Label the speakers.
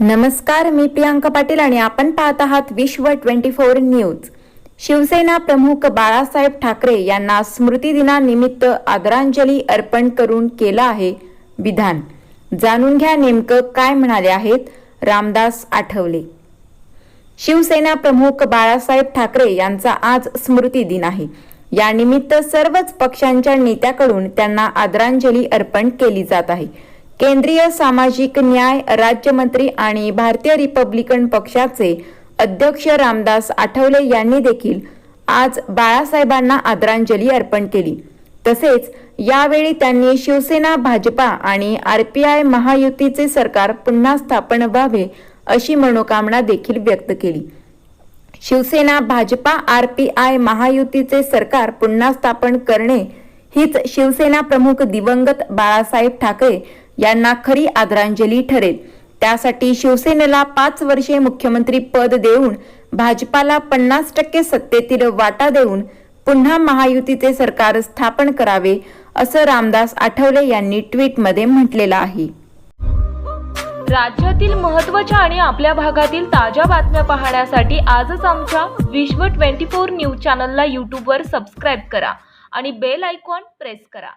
Speaker 1: नमस्कार मी प्रियांका पाटील आणि आपण पाहत आहात विश्व 24 न्यूज. शिवसेना प्रमुख बाळासाहेब ठाकरे यांना स्मृतिदिनानिमित्त आदरांजली अर्पण करून केलं आहे विधान. जाणून घ्या नेमकं काय म्हणाले आहेत रामदास आठवले. शिवसेना प्रमुख बाळासाहेब ठाकरे यांचा आज स्मृती दिन आहे. यानिमित्त सर्वच पक्षांच्या नेत्याकडून त्यांना आदरांजली अर्पण केली जात आहे. केंद्रीय सामाजिक न्याय राज्यमंत्री आणि भारतीय रिपब्लिकन पक्षाचे अध्यक्ष रामदास आठवले यांनी देखील आज बाळासाहेबांना आदरांजली अर्पण केली. तसेच यावेळी त्यांनी शिवसेना भाजपा आणि आरपीआय महायुतीचे सरकार पुन्हा स्थापन व्हावे अशी मनोकामना देखील व्यक्त केली. शिवसेना भाजपा आरपीआय महायुतीचे सरकार पुन्हा स्थापन करणे हीच शिवसेना प्रमुख दिवंगत बाळासाहेब ठाकरे यांना खरी आदरांजली ठरेल. त्यासाठी शिवसेनेला पाच वर्षे मुख्यमंत्री पद देऊन भाजपाला पन्नास टक्के सत्तेतील वाटा देऊन पुन्हा महायुतीचे सरकार स्थापन करावे असं रामदास आठवले यांनी ट्विटमध्ये म्हटलेलं आहे.
Speaker 2: राज्यातील महत्त्वाच्या आणि आपल्या भागातील ताज्या बातम्या पाहण्यासाठी आजच आमच्या विश्व 24 न्यूज चॅनलला यूट्यूबवर सबस्क्राईब करा आणि बेल आयकॉन प्रेस करा.